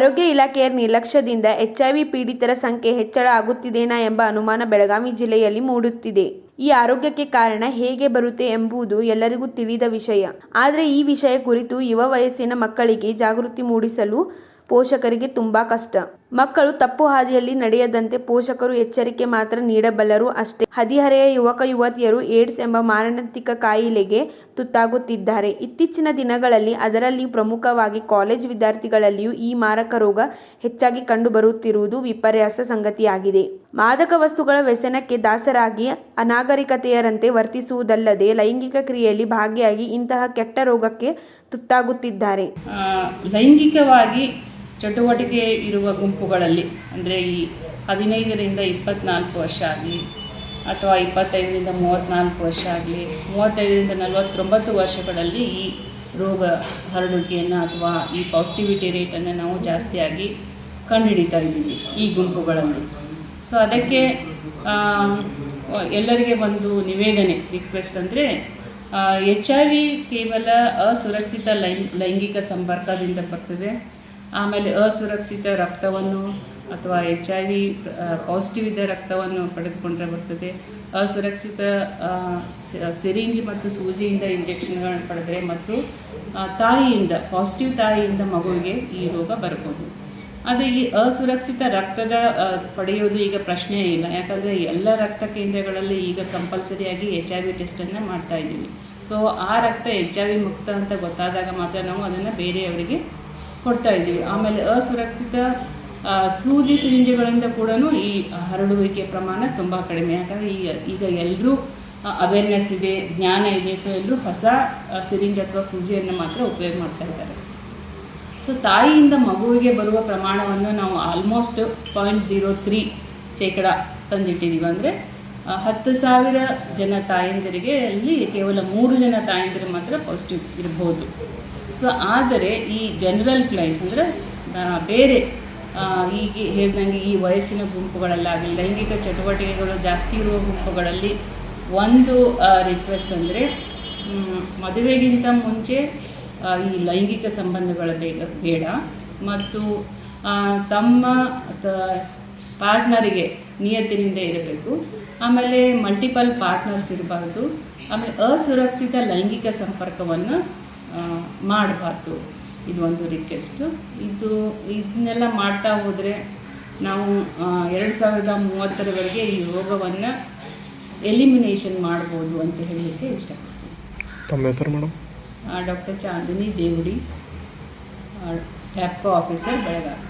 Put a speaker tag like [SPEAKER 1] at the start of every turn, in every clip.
[SPEAKER 1] ಆರೋಗ್ಯ ಇಲಾಖೆಯ ನಿರ್ಲಕ್ಷ್ಯದಿಂದ ಎಚ್ಐವಿ ಪೀಡಿತರ ಸಂಖ್ಯೆ ಹೆಚ್ಚಳ ಆಗುತ್ತಿದೆನಾ ಎಂಬ ಅನುಮಾನ ಬೆಳಗಾವಿ ಜಿಲ್ಲೆಯಲ್ಲಿ ಮೂಡುತ್ತಿದೆ. ಈ ಆರೋಗ್ಯಕ್ಕೆ ಕಾರಣ ಹೇಗೆ ಬರುತ್ತೆ ಎಂಬುದು ಎಲ್ಲರಿಗೂ ತಿಳಿದ ವಿಷಯ. ಆದರೆ ಈ ವಿಷಯ ಕುರಿತು ಯುವ ವಯಸ್ಸಿನ ಮಕ್ಕಳಿಗೆ ಜಾಗೃತಿ ಮೂಡಿಸಲು ಪೋಷಕರಿಗೆ ತುಂಬಾ ಕಷ್ಟ. ಮಕ್ಕಳು ತಪ್ಪು ಹಾದಿಯಲ್ಲಿ ನಡೆಯದಂತೆ ಪೋಷಕರು ಎಚ್ಚರಿಕೆ ಮಾತ್ರ ನೀಡಬಲ್ಲರು ಅಷ್ಟೇ. ಹದಿಹರೆಯ ಯುವಕ ಯುವತಿಯರು ಏಡ್ಸ್ ಎಂಬ ಮಾರಣಾಂತಿಕ ಕಾಯಿಲೆಗೆ ತುತ್ತಾಗುತ್ತಿದ್ದಾರೆ. ಇತ್ತೀಚಿನ ದಿನಗಳಲ್ಲಿ ಅದರಲ್ಲಿ ಪ್ರಮುಖವಾಗಿ ಕಾಲೇಜ್ ವಿದ್ಯಾರ್ಥಿಗಳಲ್ಲಿಯೂ ಈ ಮಾರಕ ರೋಗ ಹೆಚ್ಚಾಗಿ ಕಂಡುಬರುತ್ತಿರುವುದು ವಿಪರ್ಯಾಸ ಸಂಗತಿಯಾಗಿದೆ. ಮಾದಕ ವಸ್ತುಗಳ ವ್ಯಸನಕ್ಕೆ ದಾಸರಾಗಿ ಅನಾಗರಿಕತೆಯರಂತೆ ವರ್ತಿಸುವುದಲ್ಲದೆ ಲೈಂಗಿಕ ಕ್ರಿಯೆಯಲ್ಲಿ ಭಾಗಿಯಾಗಿ ಇಂತಹ ಕೆಟ್ಟ ರೋಗಕ್ಕೆ ತುತ್ತಾಗುತ್ತಿದ್ದಾರೆ.
[SPEAKER 2] ಲೈಂಗಿಕವಾಗಿ ಚಟುವಟಿಕೆ ಇರುವ ಗುಂಪುಗಳಲ್ಲಿ, ಅಂದರೆ ಈ ಹದಿನೈದರಿಂದ ಇಪ್ಪತ್ತ್ನಾಲ್ಕು ವರ್ಷ ಆಗಲಿ, ಅಥವಾ ಇಪ್ಪತ್ತೈದರಿಂದ ಮೂವತ್ತ್ನಾಲ್ಕು ವರ್ಷ ಆಗಲಿ, ಮೂವತ್ತೈದರಿಂದ ನಲವತ್ತೊಂಬತ್ತು ವರ್ಷಗಳಲ್ಲಿ ಈ ರೋಗ ಹರಡುವಿಕೆಯನ್ನು ಅಥವಾ ಈ ಪಾಸಿಟಿವಿಟಿ ರೇಟನ್ನು ನಾವು ಜಾಸ್ತಿಯಾಗಿ ಕಂಡುಹಿಡಿತಾ ಇದ್ದೀವಿ ಈ ಗುಂಪುಗಳಲ್ಲಿ. ಸೊ ಅದಕ್ಕೆ ಎಲ್ಲರಿಗೆ ಒಂದು ನಿವೇದನೆ ರಿಕ್ವೆಸ್ಟ್ ಅಂದರೆ ಎಚ್ ಐ ವಿ ಕೇವಲ ಅಸುರಕ್ಷಿತ ಲೈಂಗ್ ಲೈಂಗಿಕ ಸಂಪರ್ಕದಿಂದ ಬರ್ತದೆ. ಆಮೇಲೆ ಅಸುರಕ್ಷಿತ ರಕ್ತವನ್ನು ಅಥವಾ ಎಚ್ ಐ ವಿ ಪಾಸಿಟಿವ್ ಇದ್ದ ರಕ್ತವನ್ನು ಪಡೆದುಕೊಂಡ್ರೆ ಬರ್ತದೆ. ಅಸುರಕ್ಷಿತ ಸಿರಿಂಜ್ ಮತ್ತು ಸೂಜಿಯಿಂದ ಇಂಜೆಕ್ಷನ್ಗಳನ್ನು ಪಡೆದರೆ ಮತ್ತು ತಾಯಿಯಿಂದ ಪಾಸಿಟಿವ್ ತಾಯಿಯಿಂದ ಮಗುವಿಗೆ ಈ ರೋಗ ಬರ್ಬೋದು ಅದು ಈ ಅಸುರಕ್ಷಿತ ರಕ್ತದ ಪಡೆಯೋದು ಈಗ ಪ್ರಶ್ನೆಯೇ ಇಲ್ಲ. ಯಾಕಂದರೆ ಎಲ್ಲ ರಕ್ತ ಕೇಂದ್ರಗಳಲ್ಲಿ ಈಗ ಕಂಪಲ್ಸರಿಯಾಗಿ ಎಚ್ ಐ ವಿ ಟೆಸ್ಟನ್ನು ಮಾಡ್ತಾ ಇದ್ದೀವಿ. ಸೊ ಆ ರಕ್ತ ಎಚ್ ಐ ವಿ ಮುಕ್ತ ಅಂತ ಗೊತ್ತಾದಾಗ ಮಾತ್ರ ನಾವು ಅದನ್ನು ಬೇರೆಯವರಿಗೆ ಕೊಡ್ತಾ ಇದ್ದೀವಿ. ಆಮೇಲೆ ಅಸುರಕ್ಷಿತ ಸೂಜಿ ಸಿರಿಂಜಗಳಿಂದ ಕೂಡ ಈ ಹರಡುವಿಕೆ ಪ್ರಮಾಣ ತುಂಬ ಕಡಿಮೆ. ಯಾಕಂದರೆ ಈಗ ಈಗ ಎಲ್ಲರೂ ಅವೇರ್ನೆಸ್ ಇದೆ, ಜ್ಞಾನ ಇದೆ. ಸೊ ಎಲ್ಲರೂ ಹೊಸ ಸಿರಿಂಜ್ ಅಥವಾ ಸೂಜಿಯನ್ನು ಮಾತ್ರ ಉಪಯೋಗ ಮಾಡ್ತಾ ಇದ್ದಾರೆ. ಸೊ ತಾಯಿಯಿಂದ ಮಗುವಿಗೆ ಬರುವ ಪ್ರಮಾಣವನ್ನು ನಾವು ಆಲ್ಮೋಸ್ಟ್ ಪಾಯಿಂಟ್ ಜೀರೋ ತ್ರೀ ಶೇಕಡ ತಂದಿಟ್ಟಿದ್ದೀವಿ ಅಂದರೆ ಹತ್ತು ಸಾವಿರ ಜನ ತಾಯಂದಿರಿಗೆ ಅಲ್ಲಿ ಕೇವಲ ಮೂರು ಜನ ತಾಯಂದಿರು ಮಾತ್ರ ಪಾಸಿಟಿವ್ ಇರ್ಬೋದು. ಸೊ ಆದರೆ ಈ ಜನರಲ್ ಕ್ಲೈಂಟ್ಸ್ ಅಂದರೆ ಬೇರೆ ಈಗ ಹೇಳ್ದಂಗೆ ಈ ವಯಸ್ಸಿನ ಗುಂಪುಗಳಲ್ಲಾಗಲಿ ಲೈಂಗಿಕ ಚಟುವಟಿಕೆಗಳು ಜಾಸ್ತಿ ಇರುವ ಗುಂಪುಗಳಲ್ಲಿ ಒಂದು ರಿಕ್ವೆಸ್ಟ್ ಅಂದರೆ ಮದುವೆಗಿಂತ ಮುಂಚೆ ಈ ಲೈಂಗಿಕ ಸಂಬಂಧಗಳ ಬೇಗ ಬೇಡ. ಮತ್ತು ತಮ್ಮ ಪಾರ್ಟ್ನರಿಗೆ ನಿಯತ್ತಿನಿಂದ ಇರಬೇಕು. ಆಮೇಲೆ ಮಲ್ಟಿಪಲ್ ಪಾರ್ಟ್ನರ್ಸ್ ಇರಬಾರ್ದು. ಆಮೇಲೆ ಅಸುರಕ್ಷಿತ ಲೈಂಗಿಕ ಸಂಪರ್ಕವನ್ನು ಮಾಡಬಾರ್ದು. ಇದು ಒಂದು ರಿಕ್ವೆಸ್ಟು ಇದು ಇದನ್ನೆಲ್ಲ ಮಾಡ್ತಾ ಹೋದರೆ ನಾವು ಎರಡು ಸಾವಿರದ ಮೂವತ್ತರವರೆಗೆ ಈ ರೋಗವನ್ನು ಎಲಿಮಿನೇಷನ್ ಮಾಡ್ಬೋದು ಅಂತ ಹೇಳಲಿಕ್ಕೆ ಇಷ್ಟಪಡ್ತೀನಿ.
[SPEAKER 3] ತಮ್ಮ ಹೆಸರು madam?
[SPEAKER 2] Doctor Chandini Devudi TAPCO officer Belagavi.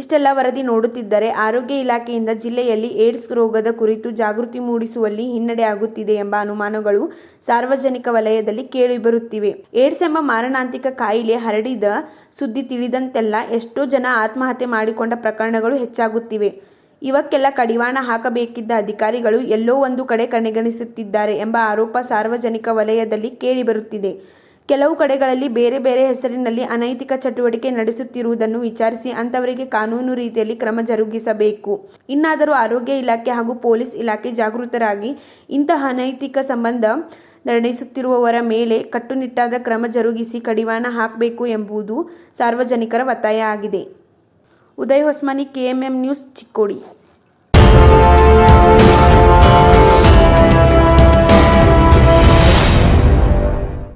[SPEAKER 1] ಇಷ್ಟೆಲ್ಲ ವರದಿ ನೋಡುತ್ತಿದ್ದರೆ ಆರೋಗ್ಯ ಇಲಾಖೆಯಿಂದ ಜಿಲ್ಲೆಯಲ್ಲಿ ಏಡ್ಸ್ ರೋಗದ ಕುರಿತು ಜಾಗೃತಿ ಮೂಡಿಸುವಲ್ಲಿ ಹಿನ್ನಡೆ ಆಗುತ್ತಿದೆ ಎಂಬ ಅನುಮಾನಗಳು ಸಾರ್ವಜನಿಕ ವಲಯದಲ್ಲಿ ಕೇಳಿಬರುತ್ತಿವೆ. ಏಡ್ಸ್ ಎಂಬ ಮಾರಣಾಂತಿಕ ಕಾಯಿಲೆ ಹರಡಿದ ಸುದ್ದಿ ತಿಳಿದಂತೆಲ್ಲ ಎಷ್ಟೋ ಜನ ಆತ್ಮಹತ್ಯೆ ಮಾಡಿಕೊಂಡ ಪ್ರಕರಣಗಳು ಹೆಚ್ಚಾಗುತ್ತಿವೆ. ಇವಕ್ಕೆಲ್ಲ ಕಡಿವಾಣ ಹಾಕಬೇಕಿದ್ದ ಅಧಿಕಾರಿಗಳು ಎಲ್ಲೋ ಒಂದು ಕಡೆ ಕಡೆಗಣಿಸುತ್ತಿದ್ದಾರೆ ಎಂಬ ಆರೋಪ ಸಾರ್ವಜನಿಕ ವಲಯದಲ್ಲಿ ಕೇಳಿಬರುತ್ತಿದೆ. ಕೆಲವು ಕಡೆಗಳಲ್ಲಿ ಬೇರೆ ಬೇರೆ ಹೆಸರಿನಲ್ಲಿ ಅನೈತಿಕ ಚಟುವಟಿಕೆ ನಡೆಸುತ್ತಿರುವುದನ್ನು ವಿಚಾರಿಸಿ ಅಂತವರಿಗೆ ಕಾನೂನು ರೀತಿಯಲ್ಲಿ ಕ್ರಮ ಜರುಗಿಸಬೇಕು. ಇನ್ನಾದರೂ ಆರೋಗ್ಯ ಇಲಾಖೆ ಹಾಗೂ ಪೊಲೀಸ್ ಇಲಾಖೆ ಜಾಗೃತರಾಗಿ ಇಂತಹ ಅನೈತಿಕ ಸಂಬಂಧ ನಡೆಸುತ್ತಿರುವವರ ಮೇಲೆ ಕಟ್ಟುನಿಟ್ಟಾದ ಕ್ರಮ ಜರುಗಿಸಿ ಕಡಿವಾಣ ಹಾಕಬೇಕು ಎಂಬುದು ಸಾರ್ವಜನಿಕರ ಒತ್ತಾಯ ಆಗಿದೆ. Uday Hosmani, KMM news Chikkodi.